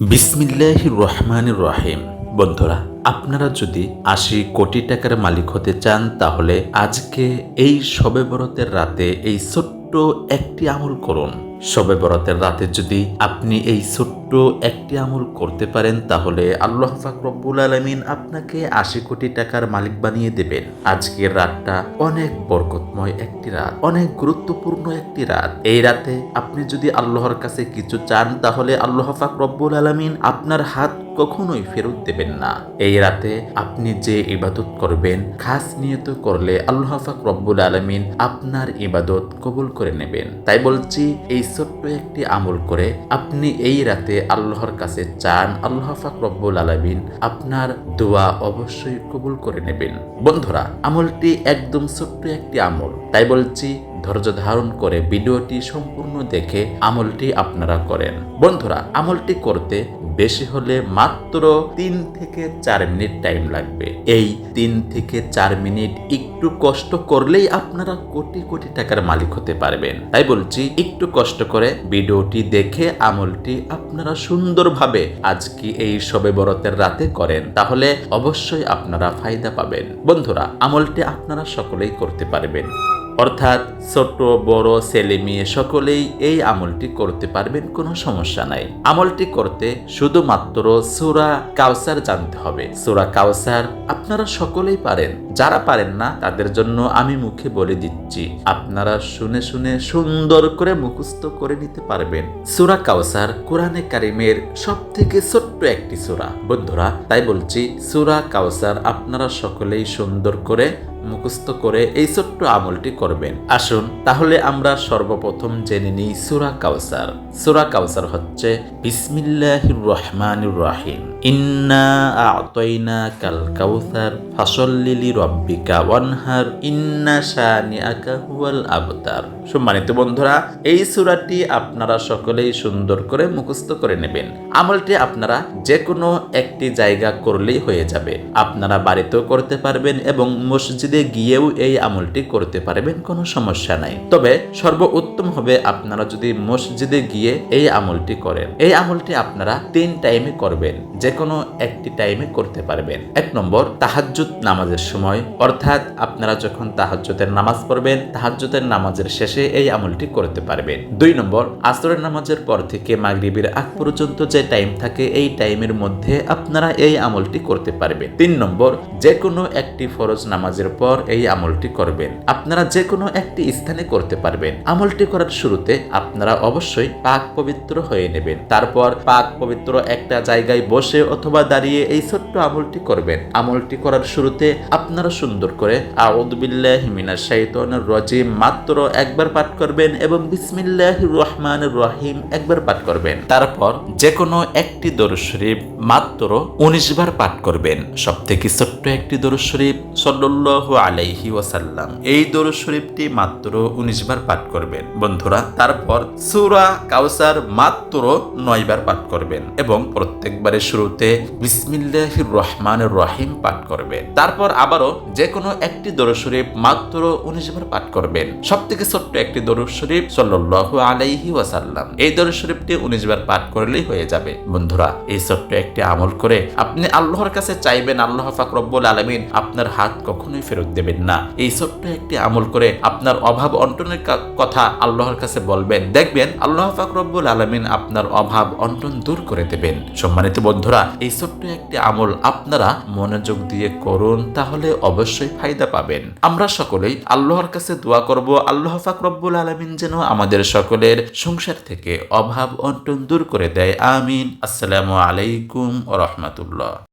বিসমিল্লাহ রহমান রহিম। বন্ধুরা, আপনারা যদি আশি কোটি টাকার মালিক হতে চান, তাহলে আজকে এই সবে বরতের রাতে এই ছোট্ট একটি আমল করুন। শবে বরাতের রাতে যদি আপনি এই ছোট্ট একটি আমল করতে পারেন, তাহলে আল্লাহ পাক রব্বুল আলমিন আপনাকে আশি কোটি টাকার মালিক বানিয়ে দেবেন। আজকের রাতটা অনেক বরকতময় একটি রাত, অনেক গুরুত্বপূর্ণ একটি রাত। এই রাতে আপনি যদি আল্লাহর কাছে কিছু চান, তাহলে আল্লাহ পাক রব্বুল আলমিন আপনার হাত কখনোই ফেরত দেবেন না। এই রাতে আপনি যে ইবাদত করবেন, খাস নিয়ত করলে আল্লাহ পাক রব্বুল আলমিন আপনার ইবাদত কবুল করে নেবেন। তাই বলছি, এই ছোট্ট একটি আমল করে আপনি এই রাতে আল্লাহর কাছে চান, আল্লাহ পাক রব্বুল আলমিন আপনার দোয়া অবশ্যই কবুল করে নেবেন। বন্ধুরা, আমলটি একদম ছোট্ট একটি আমল। তাই বলছি, ধৈর্য ধারণ করে ভিডিওটি সম্পূর্ণ দেখে আমলটি আপনারা করেন। বন্ধুরা, আমলটি করতে বেশি হলে মাত্র তিন থেকে চার মিনিট টাইম লাগবে। এই তিন থেকে চার মিনিট একটু কষ্ট করলেই আপনারা কোটি কোটি টাকার মালিক হতে পারবেন। তাই বলছি, একটু কষ্ট করে ভিডিওটি দেখে আমলটি আপনারা সুন্দরভাবে আজকে এই সবে বরতের রাতে করেন, তাহলে অবশ্যই আপনারা ফায়দা পাবেন। বন্ধুরা, আমলটি আপনারা সকলেই করতে পারবেন। অর্থাৎ ছোট বড়, ছেলে, মেয়ে সকলেই এই আমলটি করতে পারবেন, কোনো সমস্যা নাই। আমলটি করতে শুধুমাত্র সুরা কাউসার জানতে হবে। সুরা কাউসার আপনারা সকলেই পারেন। যারা পারেন না, তাদের জন্য আমি মুখে বলে দিচ্ছি, আপনারা শুনে শুনে সুন্দর করে মুখস্থ করে নিতে পারবেন। সুরা কাউসার কোরআনে কারিমের সব থেকে ছোট্ট একটি সুরা। বন্ধুরা, তাই বলছি, সুরা কাউসার আপনারা সকলেই সুন্দর করে মুখস্থ করে এই ছোট্ট আমলটি করবেন। আসুন, তাহলে আমরা সর্বপ্রথম জেনে নিই সুরা কাউসার সুরা কাউসার হচ্ছে বিসমিল্লাহির রহমানির রহিম ইন্না আতইনা কাল কাউসার ফাসল্লিলি রব্বিকা ওয়ানহার, ইন্না শানিআকা হুয়াল আবতার। সম্মানিত বন্ধুরা, এই সুরাটি আপনারা সকলেই সুন্দর করে মুখস্থ করে নেবেন। আমলটি আপনারা যে কোনো একটি জায়গা করলেই হয়ে যাবে। আপনারা বাড়িতেও করতে পারবেন এবং মসজিদে গিয়েও এই আমলটি করতে পারবেন, কোনো সমস্যা নাই। তবে সর্বোত্তম হবে আপনারা যদি মসজিদে গিয়ে এই আমলটি করেন। এই আমলটি আপনারা তিন টাইমে করবেন যে কোনো একটি টাইমে করতে পারবেন। এক নম্বর, তাহাজ্জুদ নামাজের সময়। অর্থাৎ আপনারা যখন তাহাজ্জুদের নামাজ পড়বেন, তাহাজ্জুদের নামাজের শেষে এই আমলটি করতে পারবেন। দুই নম্বর, আসরের নামাজের পর থেকে মাগরিবের আগ পর্যন্ত যে টাইম থাকে, এই টাইমের মধ্যে আপনারা এই আমলটি করতে পারবেন। তিন নম্বর যে কোনো একটি ফরজ নামাজের পর এই আমলটি করবেন। আপনারা যে কোনো একটি স্থানে করতে পারবেন। আমলটি করার শুরুতে আপনারা অবশ্যই পাক পবিত্র হয়ে নেবেন। তারপর পাক পবিত্র একটা জায়গায় বসে অথবা দাঁড়িয়ে এই ছোট্ট আমলটি করবেন। আমলটি করার শুরুতে আপনারা সুন্দর করে আউদুবিল্লাহ হিমিনা শাইতানির রজিম মাত্র একবার পাঠ করবেন এবং বিসমিল্লাহ রহমান রহিম একবার পাঠ করবেন। তারপর যে কোনো একটি দরুদ শরীফ মাত্র উনিশ বার পাঠ করবেন। সব থেকে ছোট্ট একটি দরুদ শরীফ সাল্লাল্লাহু আলাইহি ওয়াসাল্লাম। এই দরুদ শরীফটি মাত্র উনিশ বার পাঠ করবেন। বন্ধুরা, তারপর সূরা কাউসার মাত্র নয় বার পাঠ করবেন এবং প্রত্যেকবারের শুরুতে বিসমিল্লাহির রহমানির রহিম পাঠ করবেন। তারপর আবারও যে কোনো একটি দরুদ শরীফ মাত্র উনিশ বার পাঠ করবেন। সব থেকে ছোট্ট একটি দরুদ শরীফ সাল্লাল্লাহু আলাইহি ওয়াসাল্লাম। এই দরুদ শরীফটি উনিশ বার পাঠ করলেই হয়ে যাবে। বন্ধুরা, এই ছোট্ট একটি আমল করে আপনি আল্লাহর কাছে চাইবেন, আল্লাহ পাক রব্বুল আলামিন আপনার হাত কখনোই ফেরত দেবেন না। এই ছোট্ট একটি আমল করে আপনার অভাব অন্টনের কথা আল্লাহর কাছে বলবেন। দেখবেন আল্লাহ পাক রব্বুল আলামিন আপনার অভাব অন্টন দূর করে দেবেন। সম্মানিত বন্ধুরা, এই ছোট্ট একটি আমল আপনারা মনোযোগ দিয়ে করুন, তাহলে অবশ্যই ফায়দা পাবেন। আমরা সকলেই আল্লাহর কাছে দোয়া করব, আল্লাহ পাক রব্বুল আলামিন যেন আমাদের সকলের সংসার থেকে অভাব অন্টন দূর করে দেয়। আমিন। আসসালামু আলাইকুম عليكم ورحمة الله.